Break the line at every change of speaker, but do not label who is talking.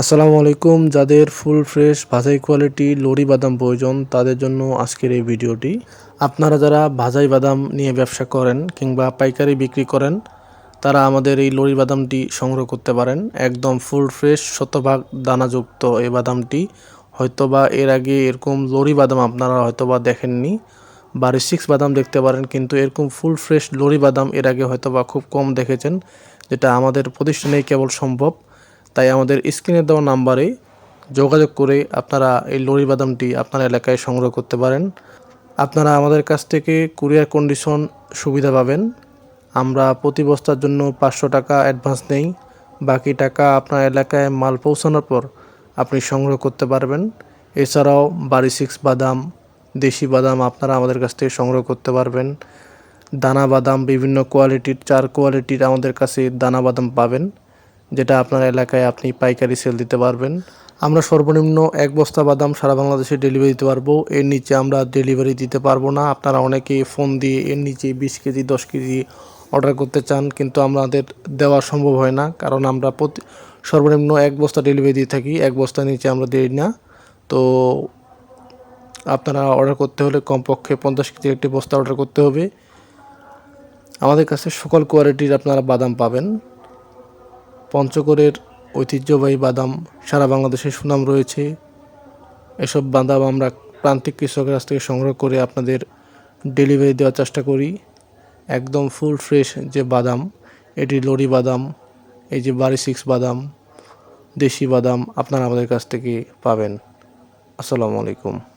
আসসালামু আলাইকুম। যাদের ফুল, ফ্রেশ ভাজাই কোয়ালিটি লরি বাদাম প্রয়োজন, তাদের জন্য আজকের এই ভিডিওটি। আপনারা যারা ভাজাই বাদাম নিয়ে ব্যবসা করেন কিংবা পাইকারি বিক্রি করেন, তারা আমাদের এই লরি বাদামটি সংগ্রহ করতে পারেন। একদম ফুল, ফ্রেশ, শতভাগ দানাযুক্ত এই বাদামটি। হয়তোবা এর আগে এরকম লরি বাদাম আপনারা হয়তোবা দেখেননি, বাড়ি সিক্স বাদাম দেখতে পারেন, কিন্তু এরকম ফুল, ফ্রেশ লরি বাদাম এর আগে হয়তোবা খুব কম দেখেছেন, যেটা আমাদের প্রতিষ্ঠানেই কেবল সম্ভব। তাই আমাদের স্ক্রিনে দেওয়া নাম্বারে যোগাযোগ করে আপনারা এই লরি বাদামটি আপনার এলাকায় সংগ্রহ করতে পারেন। আপনারা আমাদের কাছ থেকে কুরিয়ার কন্ডিশন সুবিধা পাবেন। আমরা প্রতি বস্তার জন্য পাঁচশো টাকা অ্যাডভান্স নেই। বাকি টাকা আপনার এলাকায় মাল পৌঁছানোর পর আপনি সংগ্রহ করতে পারবেন। এছাড়াও বাড়ি সিক্স বাদাম, দেশি বাদাম আপনারা আমাদের কাছ থেকে সংগ্রহ করতে পারবেন। দানা বাদাম বিভিন্ন কোয়ালিটির, চার কোয়ালিটির আমাদের কাছে দানা বাদাম পাবেন। যেটা আপনার এলাকায় আপনি পাইকারি সেল দিতে পারবেন। আমরা সর্বনিম্ন এক বস্তা বাদাম সারা বাংলাদেশে ডেলিভারি দিতে পারব। এর নিচে আমরা ডেলিভারি দিতে পারব না। আপনারা অনেকে ফোন দিয়ে এর নিচে বিশ কেজি, দশ কেজি অর্ডার করতে চান, কিন্তু আমাদের দেওয়া সম্ভব হয় না। কারণ আমরা প্রতি সর্বনিম্ন এক বস্তা ডেলিভারি দিয়ে থাকি, এক বস্তার নিচে আমরা দিই না। তো আপনারা অর্ডার করতে হলে কমপক্ষে পঞ্চাশ কেজি একটি বস্তা অর্ডার করতে হবে। আমাদের কাছে সকল কোয়ালিটির আপনারা বাদাম পাবেন। পঞ্চগড়ের ঐতিহ্যবাহী বাদাম, সারা বাংলাদেশে সুনাম রয়েছে। এসব বাদাম আমরা প্রান্তিক কৃষকের কাছ থেকে সংগ্রহ করে আপনাদের ডেলিভারি দেওয়ার চেষ্টা করি। একদম ফুল ফ্রেশ যে বাদাম, এটি লরি বাদাম, এই যে বাড়ি সিক্স বাদাম, দেশি বাদাম আপনারা আমাদের কাছ থেকে পাবেন। আসসালামু আলাইকুম।